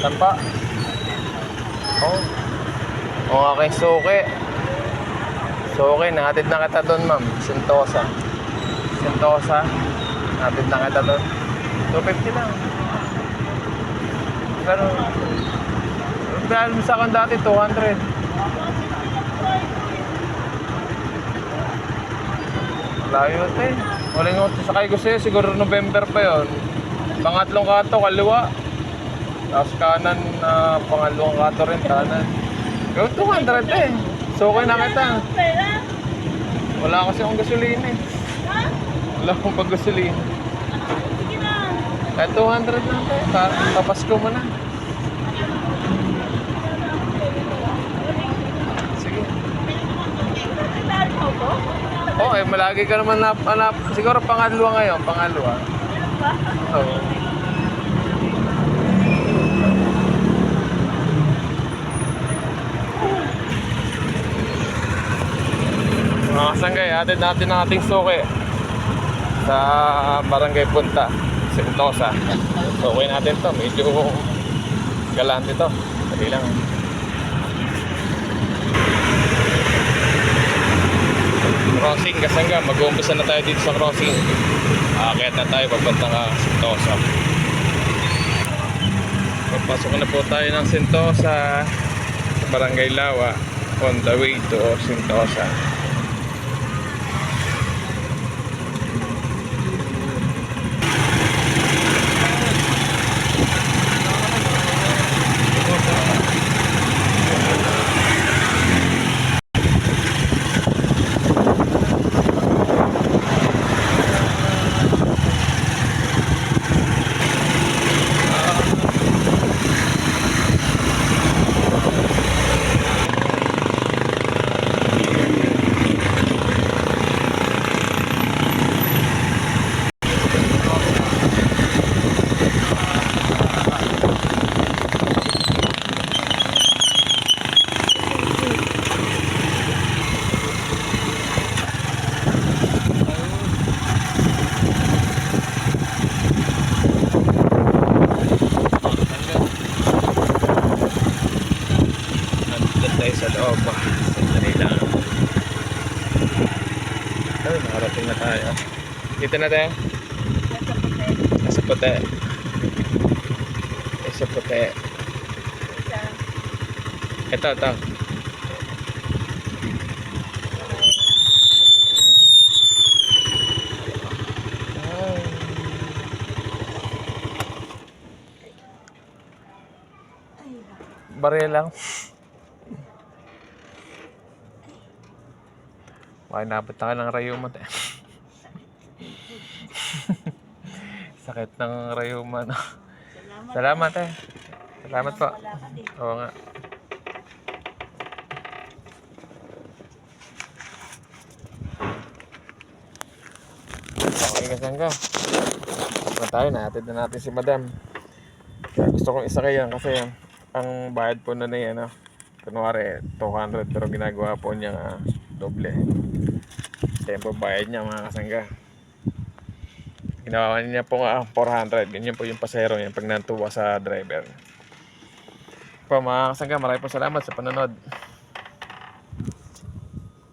Saan pa? Oh. Oh, aking suki. Suki, nahatid na kita doon, ma'am. Sentosa. Sentosa. Nahatid na kita doon. 250 lang. Pero, dahil sa akin dati, 200. Layo ito eh. Ako sakay ko sa'yo, siguro November pa yon. Pangatlong kato, kaliwa. Tapos kanan na pangalawang kato rin, kanan. Yung 200 eh. So okay na kita. Wala kasi akong gasolina eh. Wala akong pag-gasolina. Kahit 200 lang tayo. Pa- Papasko mo na. Sige. Oh, eh, malagi ka naman nap, nap, siguro pangalawa ngayon, pangalawa. Oo. Mga kasanggay, atid natin ang ating suki sa Barangay Punta, Sentosa. Suki natin to, medyo galante to. Dali lang. crossing Kasangga, mag-uumpisa na tayo dito sa crossing. Akit na tayo papuntang uh, Sentosa. Papasok na po tayo ng Sentosa sa Barangay Lawa on the way to Sentosa. Nandito tayo sa loob. Sandali lang. Ay, nakarating na tayo. Dito na tayo. Nasa puti. Nasa puti. Ito, ito. Barya lang. Baka nabot na ka ng rayuma. Sakit ng rayuma. No? Salamat eh. Salamat po. Oo nga. Okay ka saan ka? Tapos na tayo, nahatid na natin si madam. Kaya gusto kong isa kayo kasi ang bayad po na na yan, ano, kunwari 200 pero ginagawa po niya ah, doble. Tempo bayad niya mga kasangga. Ginawa niya po nga 400. Ganyan po yung pasero niya pag natuwa sa driver. Po mga kasangga, maraming po salamat sa panonood.